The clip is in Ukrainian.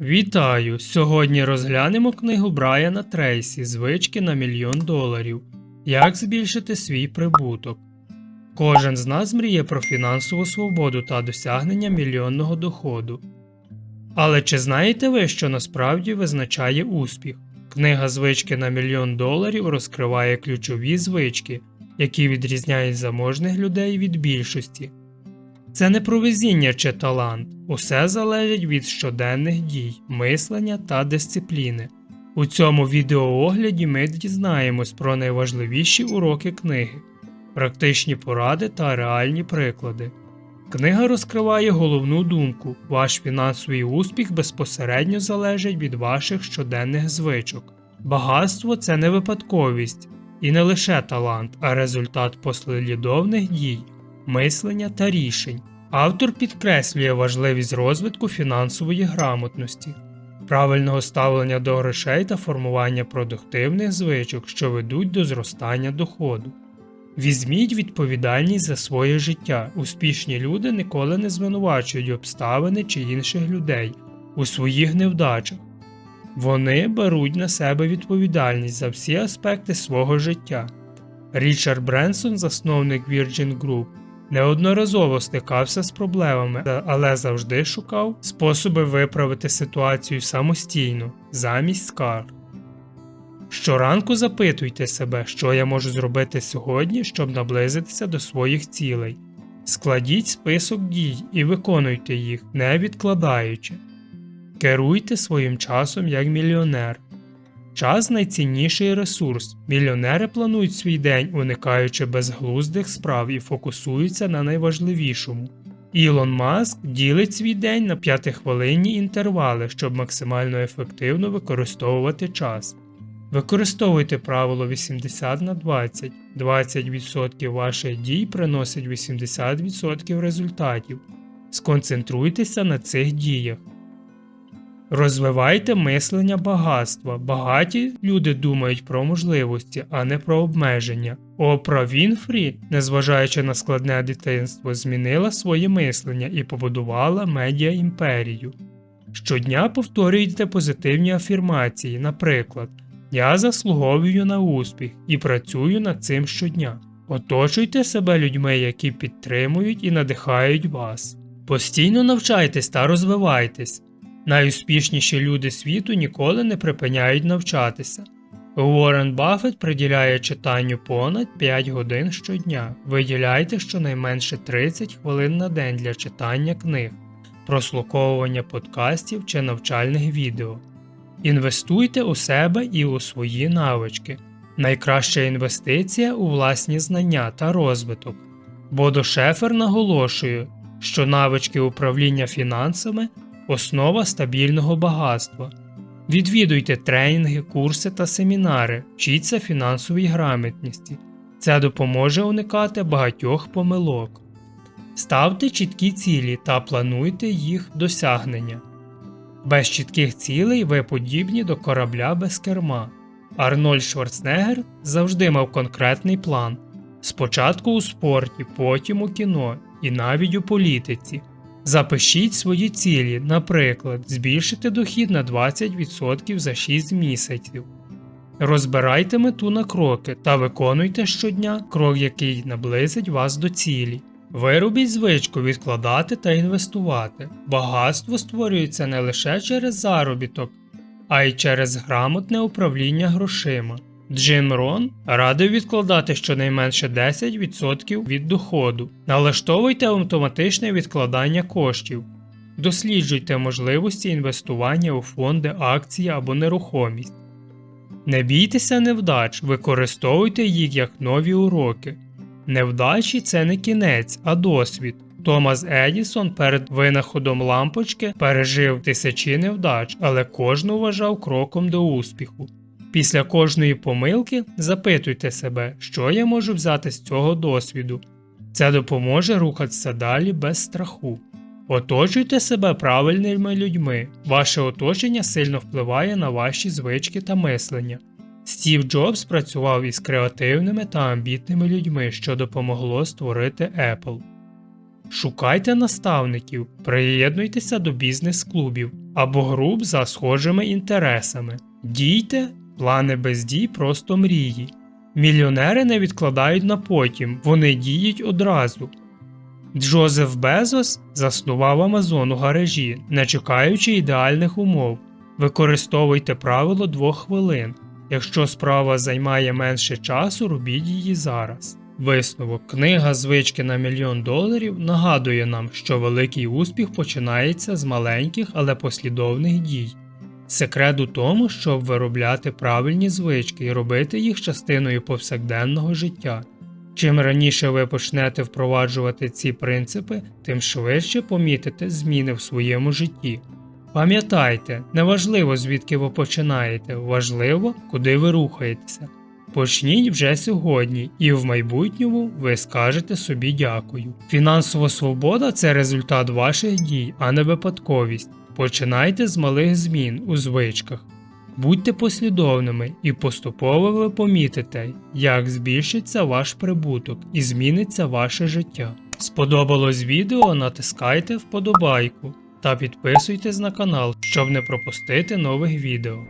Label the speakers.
Speaker 1: Вітаю! Сьогодні розглянемо книгу Брайана Трейсі Звички на мільйон доларів. Як збільшити свій прибуток. Кожен з нас мріє про фінансову свободу та досягнення мільйонного доходу. Але чи знаєте ви, що насправді визначає успіх? Книга Звички на мільйон доларів розкриває ключові звички, які відрізняють заможних людей від більшості. Це не про везіння чи талант, усе залежить від щоденних дій, мислення та дисципліни. У цьому відеоогляді ми дізнаємось про найважливіші уроки книги, практичні поради та реальні приклади. Книга розкриває головну думку: ваш фінансовий успіх безпосередньо залежить від ваших щоденних звичок. Багатство це не випадковість і не лише талант, а результат послідовних дій мислення та рішень. Автор підкреслює важливість розвитку фінансової грамотності, правильного ставлення до грошей та формування продуктивних звичок, що ведуть до зростання доходу. Візьміть відповідальність за своє життя. Успішні люди ніколи не звинувачують обставини чи інших людей у своїх невдачах. Вони беруть на себе відповідальність за всі аспекти свого життя. Річард Бренсон, засновник Virgin Group, неодноразово стикався з проблемами, але завжди шукав способи виправити ситуацію самостійно, замість скарг. Щоранку запитуйте себе, що я можу зробити сьогодні, щоб наблизитися до своїх цілей. Складіть список дій і виконуйте їх, не відкладаючи. Керуйте своїм часом як мільйонер. Час найцінніший ресурс. Мільйонери планують свій день, уникаючи безглуздих справ і фокусуються на найважливішому. Ілон Маск ділить свій день на п'ятихвилинні інтервали, щоб максимально ефективно використовувати час. Використовуйте правило 80 на 20. 20% ваших дій приносять 80% результатів. Сконцентруйтеся на цих діях. Розвивайте мислення багатства. Багаті люди думають про можливості, а не про обмеження. Опра Вінфрі, незважаючи на складне дитинство, змінила своє мислення і побудувала медіа імперію. Щодня повторюйте позитивні афірмації, наприклад, Я заслуговую на успіх і працюю над цим щодня. Оточуйте себе людьми, які підтримують і надихають вас. Постійно навчайтесь та розвивайтесь. Найуспішніші люди світу ніколи не припиняють навчатися. Уоррен Баффет приділяє читанню понад 5 годин щодня. Виділяйте щонайменше 30 хвилин на день для читання книг, прослуховування подкастів чи навчальних відео. Інвестуйте у себе і у свої навички. Найкраща інвестиція у власні знання та розвиток. Бодо Шефер наголошує, що навички управління фінансами основа стабільного багатства. Відвідуйте тренінги, курси та семінари, вчіться фінансовій грамотності. Це допоможе уникати багатьох помилок. Ставте чіткі цілі та плануйте їх досягнення. Без чітких цілей ви подібні до корабля без керма. Арнольд Шварценеггер завжди мав конкретний план спочатку у спорті, потім у кіно і навіть у політиці. Запишіть свої цілі, наприклад, збільшити дохід на 20% за 6 місяців. Розбирайте мету на кроки та виконуйте щодня крок, який наблизить вас до цілі. Виробіть звичку відкладати та інвестувати. Багатство створюється не лише через заробіток, а й через грамотне управління грошима. Джим Рон радив відкладати щонайменше 10% від доходу. Налаштовуйте автоматичне відкладання коштів. Досліджуйте можливості інвестування у фонди, акції або нерухомість. Не бійтеся невдач, використовуйте їх як нові уроки. Невдачі це не кінець, а досвід. Томас Едісон перед винаходом лампочки пережив тисячі невдач, але кожну вважав кроком до успіху. Після кожної помилки запитуйте себе, що я можу взяти з цього досвіду. Це допоможе рухатися далі без страху. Оточуйте себе правильними людьми. Ваше оточення сильно впливає на ваші звички та мислення. Стів Джобс працював із креативними та амбітними людьми, що допомогло створити Apple. Шукайте наставників, приєднуйтеся до бізнес-клубів. або груп за схожими інтересами. Дійте, плани без дій просто мрії. Мільйонери не відкладають на потім, вони діють одразу. Джозеф Безос заснував Амазон у гаражі, не чекаючи ідеальних умов. Використовуйте правило двох хвилин. Якщо справа займає менше часу, робіть її зараз. Висновок книга Звички на мільйон доларів нагадує нам, що великий успіх починається з маленьких, але послідовних дій. Секрет у тому, щоб виробляти правильні звички і робити їх частиною повсякденного життя. Чим раніше ви почнете впроваджувати ці принципи, тим швидше помітите зміни в своєму житті. Пам'ятайте, неважливо звідки ви починаєте, важливо, куди ви рухаєтеся. Почніть вже сьогодні, і в майбутньому ви скажете собі дякую. Фінансова свобода це результат ваших дій, а не випадковість. Починайте з малих змін у звичках. Будьте послідовними і поступово ви помітите, як збільшиться ваш прибуток і зміниться ваше життя. Сподобалось відео? Натискайте вподобайку та підписуйтесь на канал, щоб не пропустити нових відео.